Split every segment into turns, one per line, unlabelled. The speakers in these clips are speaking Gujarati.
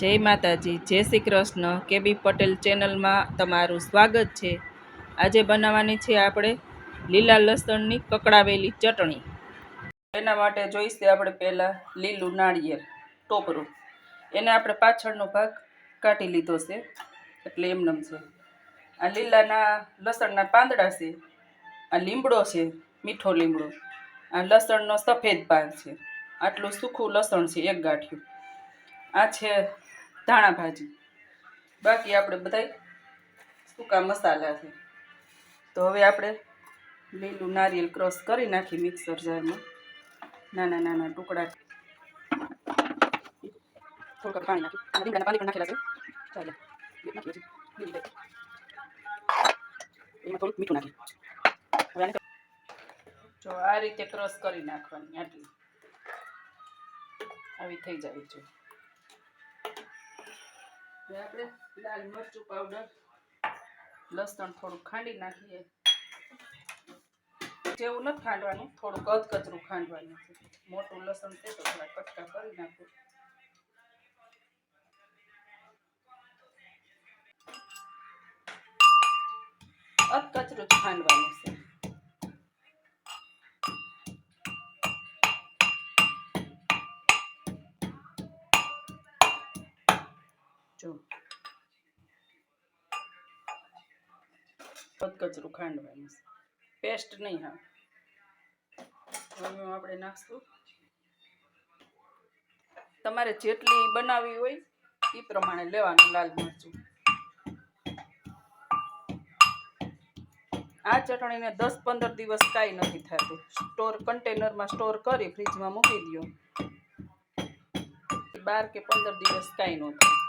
જય માતાજી, જય શ્રી કૃષ્ણ. કેબી પટેલ ચેનલમાં તમારું સ્વાગત છે. આજે બનાવવાની છે આપણે લીલા લસણની કકડાવેલી ચટણી. એના માટે જોઈશે આપણે પહેલાં લીલું નાળિયેર ટોપરું. એને આપણે પાછળનો ભાગ કાઢી લીધો છે, એટલે એમનેમ છે. આ લીલાના લસણના પાંદડા છે, આ લીમડો છે, મીઠો લીમડો. આ લસણનો સફેદ ભાગ છે. આટલું સૂકું લસણ છે એક ગાંઠિયું. આ છે ધાણા ભાજી. બાકી આપણે બધાય સૂકા મસાલા છે તો હવે આપણે લીલું નારિયેલ ક્રોસ કરી નાખી મિક્સર જારમાં. નાના નાના ટુકડા. થોડુંક પાણી નાખી. પાણી પણ નાખેલા છે. ચાલે નાખીએ જો આ રીતે ક્રોસ કરી નાખવાની આટલી. આવી થઈ જવી જોઈએ હવે આપણે લાલ મરચું પાવડર લસણ થોડું ખાંડી નાખીએ. જેવું નથી ખાંડવાનું થોડું કચકચરું ખાંડવાનું છે. મોટું લસણ છે તો થોડા કટકા કરી નાખું. અધકચરું જ ખાંડવાનું છે. જો. કચરું ખાંડવાનું પેસ્ટ નહીં હા. આપણે નાખશું. તમારે જેટલી બનાવવી હોય એ પ્રમાણે લેવાનું લાલ મરચું. આ ચટણીને દસ પંદર દિવસ કાંઈ નથી થતું. સ્ટોર કન્ટેનરમાં સ્ટોર કરી ફ્રીજમાં મૂકી દો બાર કે પંદર દિવસ કાંઈ ન થાય.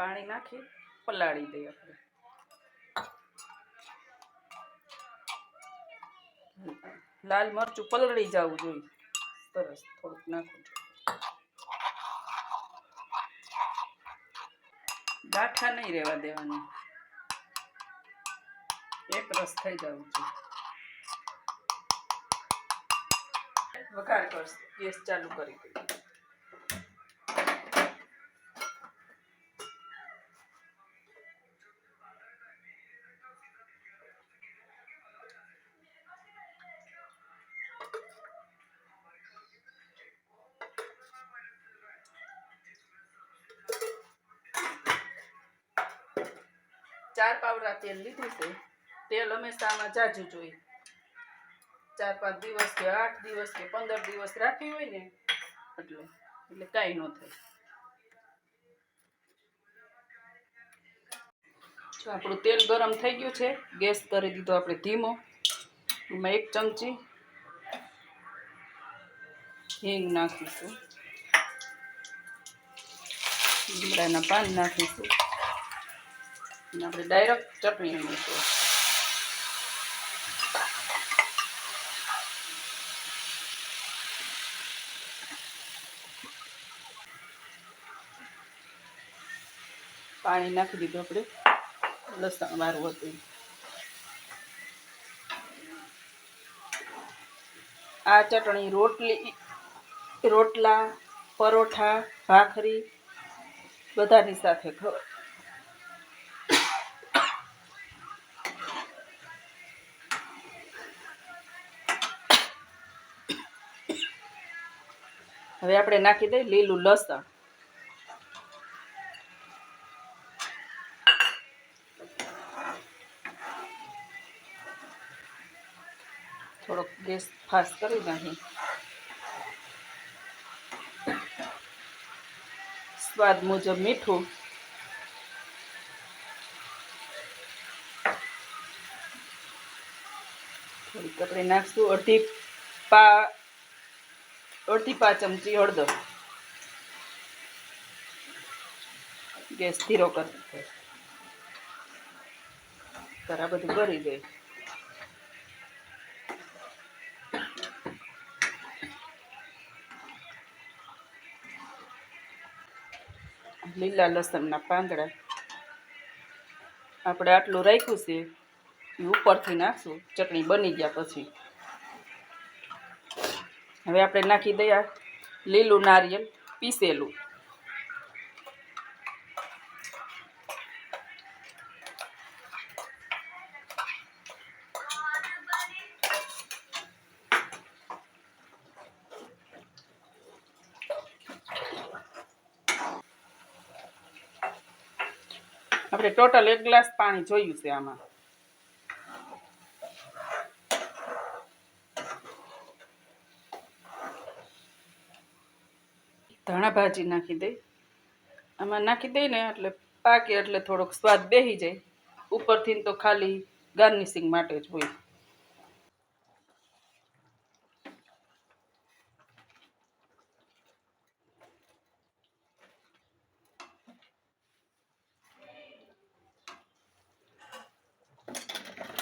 પાણી નાખી, પલાળી દઈએ આપણે. લાલ મરચું પલળી જવું જોઈએ. સરસ, થોડુંક નાખું ગાંઠા નહીં રહેવા દેવાની. એક રસ થઈ જવું જોઈએ. વઘાર કરશે. ગેસ ચાલુ કરી દઈએ. ચાર પાવડા તેલ લીધું છે. તેલ હંમેશામાં જાજુ જોઈએ. ચાર પાંચ દિવસ કે આઠ દિવસ કે પંદર દિવસ રાખ્યું હોય ને, એટલે એટલે કાંઈ ન થાય. જો આપણું તેલ ગરમ થઈ ગયું છે, ગેસ કરી દીધો આપણે ધીમો. એમાં એક ચમચી હિંગ નાખીશું. લીમડાના પાન નાખીશું. અને આપણે ડાયરેક્ટ ચટણી મૂકીશું પાણી નાખી દીધું આપણે. લસણ મારું હતું. આ ચટણી રોટલી, રોટલા, પરોઠા, ભાખરી, બધાની સાથે ખવાય હવે આપણે નાખી દઈએ લીલું લસણ. થોડોક ગેસ ફાસ્ટ કરી નાખી સ્વાદ મુજબ મીઠું. થોડીક આપણે નાખશું અડધી પા અડધી પાંચ ચમચી હળદર. ગેસ ધીરો કરી. તારા બધું કરી દે લીલા લસણના પાંદડા. આપણે આટલું રાખ્યું છે, એ ઉપરથી નાખશું. ચટણી બની ગયા પછી. હવે આપણે નાખી દઈએ લીલું નારિયેલ, પીસેલું. આપણે ટોટલ એક ગ્લાસ પાણી જોયું છે આમાં. ધાણા ભાજી નાખી દઈ. આમાં નાખી દઈ ને એટલે પાકે એટલે થોડોક સ્વાદ બેસી જાય. ઉપરથી તો ખાલી ગાર્નિશિંગ માટે જ હોય.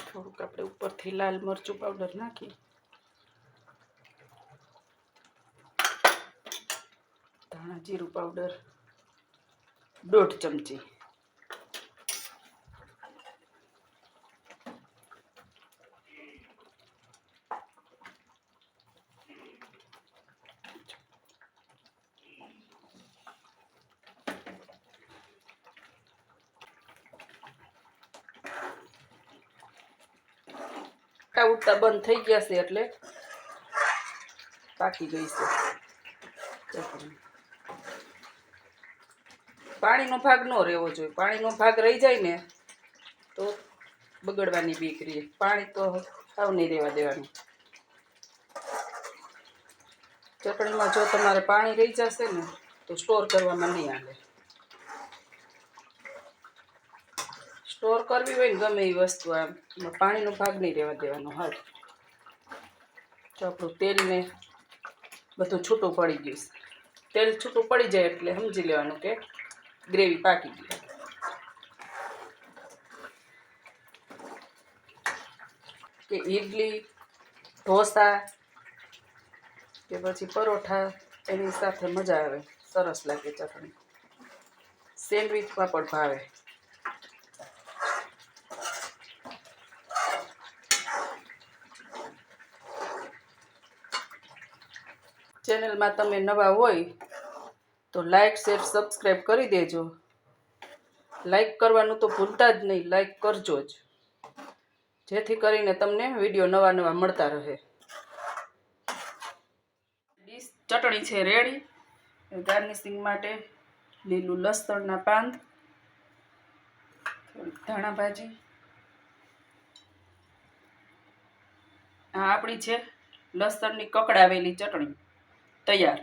થોડુંક આપણે ઉપરથી લાલ મરચું પાવડર નાખી. જીરું પાવડર દોઢ ચમચી ઉઠતા બંધ થઈ ગયા છે એટલે પાકી ગઈ છે. પાણીનો ભાગ ન રહેવો જોઈએ. પાણીનો ભાગ રહી જાય ને તો બગડવાની બીક રહે. પાણી તો સાવ નહીં રહેવા દેવાનું. ચટણીમાં જો તમારે પાણી રહી જશે ને તો સ્ટોર કરવામાં નહીં આવે. સ્ટોર કરવી હોય ને ગમે એ વસ્તુ આમ પાણીનો ભાગ નહીં રહેવા દેવાનો. હાલ. તો આપણું તેલને બધું છૂટું પડી ગયું તેલ છૂટું પડી જાય એટલે સમજી લેવાનું કે ગ્રેવી પાકી ગઈ. કે ઈડલી, ઢોસા, કે પછી પરોઠા, એની સાથે મજા આવે. સરસ લાગે ચટણી. સેન્ડવિચમાં પણ ભાવે. ચેનલમાં તમે નવા હોય તો લાઈક શેર સબસ્ક્રાઈબ કરી દેજો. લાઈક કરવાનું તો ભૂલતા જ નહીં લાઈક કરજો જ. જેથી કરીને તમને વીડિયો નવા નવા મળતા રહે. ડીશ ચટણી છે રેડી ગાર્નિશિંગ માટે લીલું લસણના થોડીક ધાણા ભાજી. આ આપણી છે લસણની કકડાવેલી ચટણી. તૈયાર.